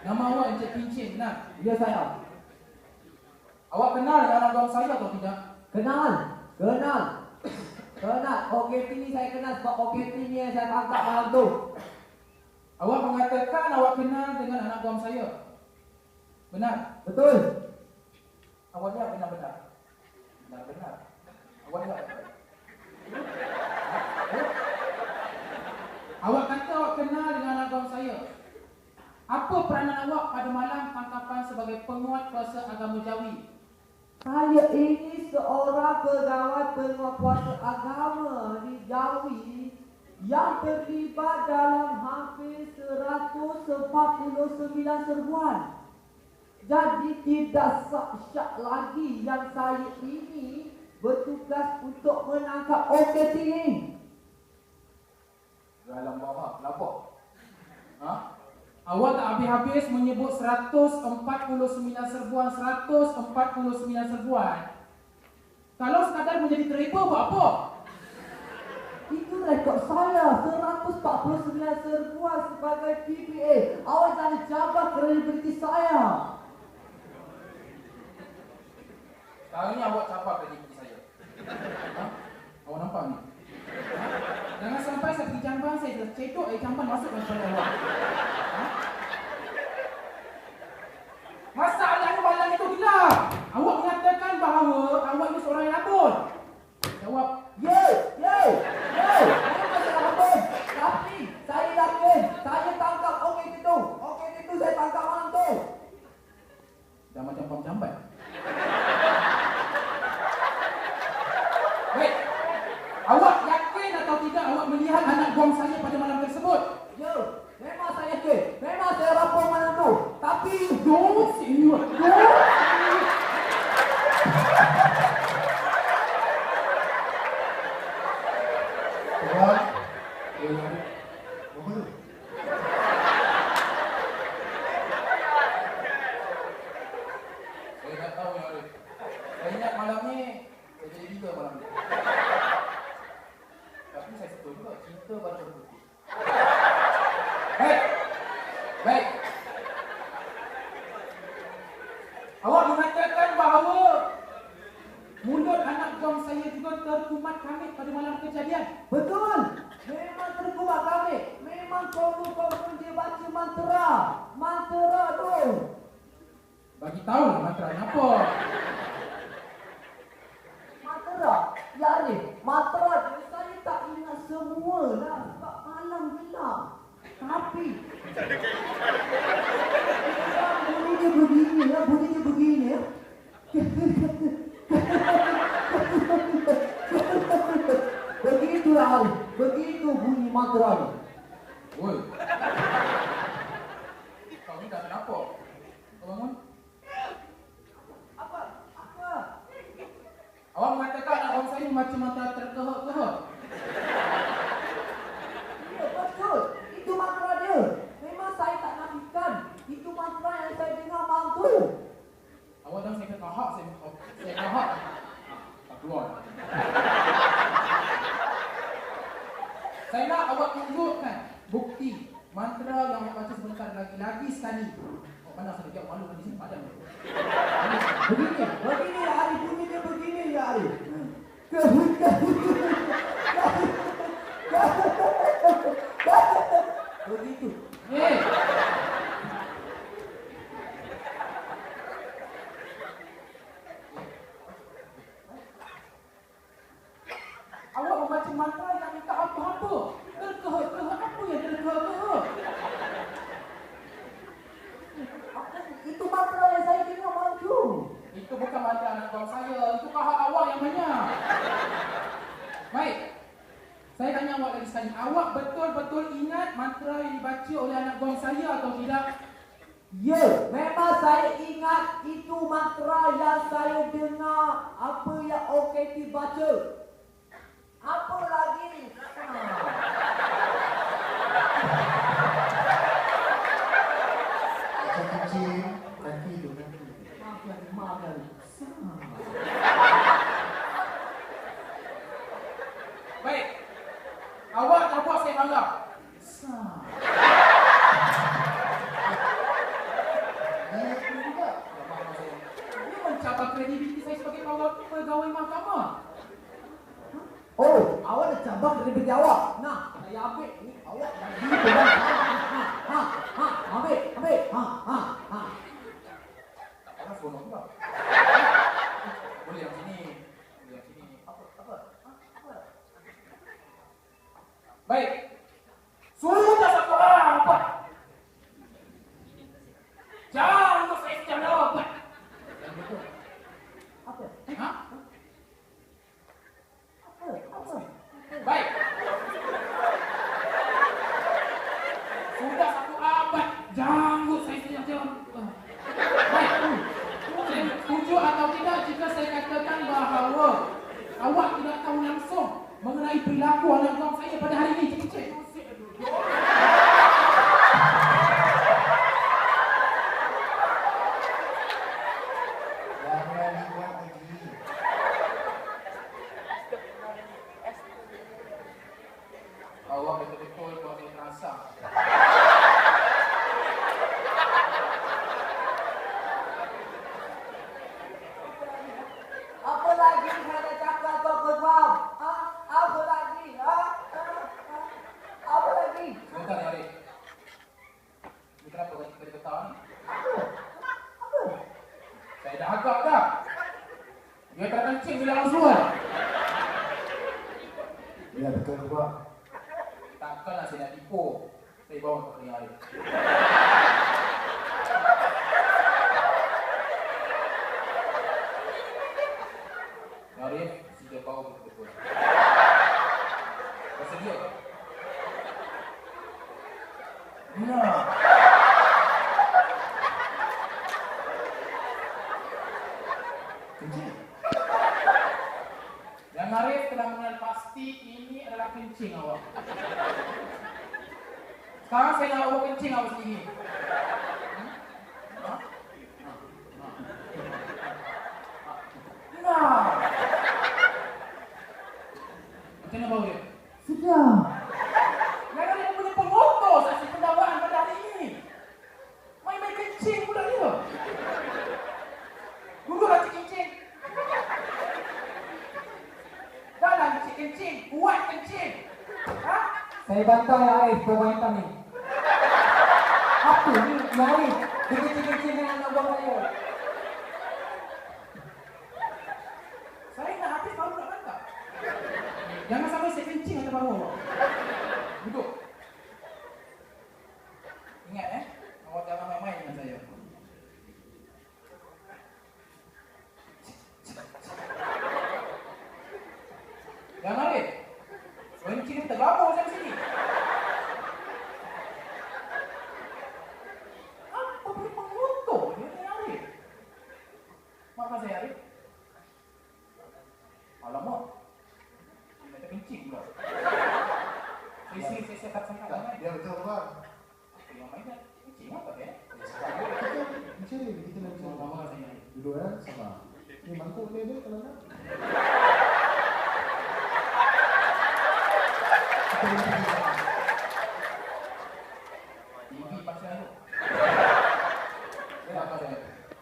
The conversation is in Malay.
Nama awak Encik Kincin, benar? Ya saya. Awak kenal dengan anak buah saya atau tidak? Kenal. Kenal. Kenal. OKT ni saya kenal sebab OKT ni yang saya tangkap malam tu. Awak mengatakan awak kenal dengan anak buah saya. Benar? Betul. Awak lihat benar-benar. Benar-benar. Awak lihat. Awak kata awak kenal dengan anak buah saya. Apa peranan awak pada malam tangkapan sebagai penguat kuasa agama Jawi? Saya ini seorang pegawai penguasa agama di Jawi yang terlibat dalam hampir 149 serbuan. Jadi tidak syak lagi yang saya ini bertugas untuk menangkap OKT ini. Dalam bawah, kenapa? Ha? Awak tak habis-habis menyebut 149 serbuan, 149 serbuan. Kalau sekadar menjadi driver buat apa? Itu rekod saya 149 serbuan sebagai PPA. Awak jangan jaga kredibiliti saya. Sekarang ni awak capai kredibiliti saya. Ha? Awak nampak ni? Saya pergi jamban, saya dah cedok air jamban masuk dalam kepala awak. Ha? Masalahnya malam itu gila. Awak mengatakan bahawa awak ni seorang yang abul. Jawab, Ye, ye, ye. Saya masih apa? Tapi saya yakin saya tangkap orang itu. Orang itu saya tangkap malam tu. dah macam pam jamban. Baik. Awak yakin atau tidak awak melihat anak buang saya pada malam tersebut? Ye, memang saya yakin. Memang saya rapor malam tu. Tapi Don't sini, don't. Tuan, eh, apa tu? Saya tak tahu yang ada. Saya ingat malam ni saya jadi gila malam ni. Tapi saya suka juga cinta pada orang putih. Baik. Baik. Awak mengatakan bahawa mulut anak buang saya juga terkumat kamit pada malam kejadian. betul. Memang terkuat kami. Memang kamu-kamu dia baca mantra. Mantra tu. Bagi tahu lah mantra ni apa. Mantra. Ya ni. Mantra tu saya tak ingat semua lah. Sebab malam gelap. Tapi. Bunyi dia begini ya. Bunyi dia begini ya. Begitulah hari. Begitu bunyi mantra ni. Oi. Kau ni dah kenapa? Kau bangun? Apa? Apa? Awak mengatakan macam mantra terkehut-kehut. Ya, betul. Itu mantra dia. Memang saya tak nafikan. Itu mantra yang saya dengar malam tu. Awak jangan saya kata saya saya kahak. Ah, Tak keluar. Saya nak awak tunjukkan bukti mantra yang awak baca sebentar lagi lagi sekali. Oh, mana saya jawab malu di sini padam. Begini, begini ya Ari. Bunyi dia begini ya Ari. Begitu. Eh, awak membaca mantra yang minta apa-apa. Terkehut-kehut apa yang terkehut-kehut? Apa? Itu mantra yang saya dengar malam tu. Itu bukan mantra anak buang saya, itu kahak awak yang banyak. Baik. Saya tanya awak lagi sekali, awak betul-betul ingat mantra yang dibaca oleh anak buang saya atau tidak? Ya, memang saya ingat itu mantra yang saya dengar apa yang OKT baca. Apa Okey, bangga. Ini mencabar kredibiliti saya sebagai pegawai mahkamah. Oh, awak dah cabar kredibiliti awak. Nah, saya ambil. Ini awak dah gini. Lagi dah cakap kau kau Ha? Apa lagi? Ha? Apa lagi? Ya, Arif. Ini kenapa kau tiba-tiba ketawa ni? Saya dah agak dah. Dia tak kencing bila keluar. Ya betul juga. Takkanlah saya nak tipu. Saya bawa kau ke Arif. Sudah bawa betul-betul. Kau sedia ke? Nah. Kencing. Yang Arif telah mengenal pasti ini adalah kencing awak. Sekarang saya nak awak kencing awak sendiri. Hmm? Ha? Ha. Ha. Nah. Macam mana bau dia? Sudah. Yang ada yang punya pengotor saksi pendakwaan pada hari ini. Main-main kencing pula dia. Dulu lah cik kencing. Dah lah cik kencing. Kuat kencing. Ha? Saya bantah ya Arif perempuan hitam ni. Apa ni ya Arif? Dia kecil-kecil dengan anak buah. Saya nak habis baru nak bantah. Jangan sampai saya kencing atas bawah awak. Duduk. Ingat eh. Awak jangan main-main dengan saya. Jangan Arif. Kencing ni tergabung sampai sini. Apa boleh mengutuk dia ni Arif? Maafkan saya Arif. Alamak. Dia nak kencing pula. Saya saya saya saya katakan Tak, kan. Ya betul juga. Apa yang main nak kencing apa eh? Kita kencing ni kita nak Oh, kencing. maafkan saya Arif. Duduk ya sama. Ni mangkuk ni ada kalau nak.